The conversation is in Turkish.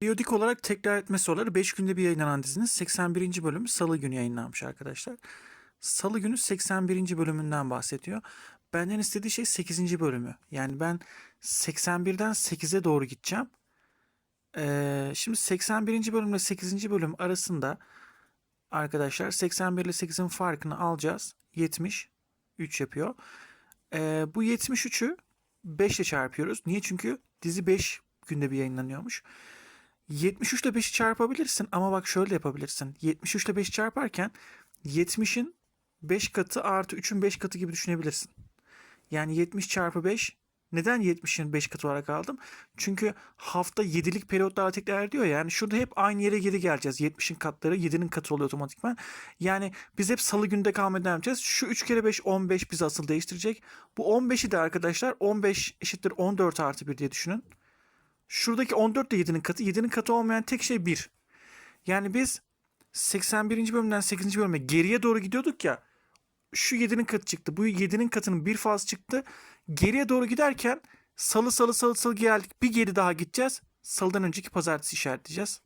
Periyodik olarak tekrar etme soruları 5 günde bir yayınlanan dizinin 81. bölümü Salı günü yayınlanmış arkadaşlar. Salı günü 81. bölümünden bahsediyor. Benden istediği şey 8. bölümü. Yani ben 81'den 8'e doğru gideceğim. Ee, şimdi 81. bölümle 8. bölüm arasında arkadaşlar 81 ile 8'in farkını alacağız. 70. 3 yapıyor. Ee, bu 73'ü 5 ile çarpıyoruz. Niye? Çünkü dizi 5 günde bir yayınlanıyormuş. 73 ile 5'i çarpabilirsin ama bak şöyle yapabilirsin. 73 ile 5'i çarparken 70'in 5 katı artı 3'ün 5 katı gibi düşünebilirsin. Yani 70 çarpı 5 neden 70'in 5 katı olarak aldım? Çünkü hafta 7'lik periyotlarla tekrar ediyor ya. Yani şurada hep aynı yere geri geleceğiz. 70'in katları 7'nin katı oluyor otomatikman. Yani biz hep salı günde kalmaya devam edeceğiz. Şu 3 kere 5 15 bizi asıl değiştirecek. Bu 15'i de arkadaşlar 15 eşittir 14 artı 1 diye düşünün. Şuradaki 14 de 7'nin katı. 7'nin katı olmayan tek şey 1. Yani biz 81. bölümden 8. bölüme geriye doğru gidiyorduk ya. Şu 7'nin katı çıktı. Bu 7'nin katının bir fazla çıktı. Geriye doğru giderken salı salı salı salı geldik. Bir geri daha gideceğiz. Salıdan önceki pazartesi işaretleyeceğiz.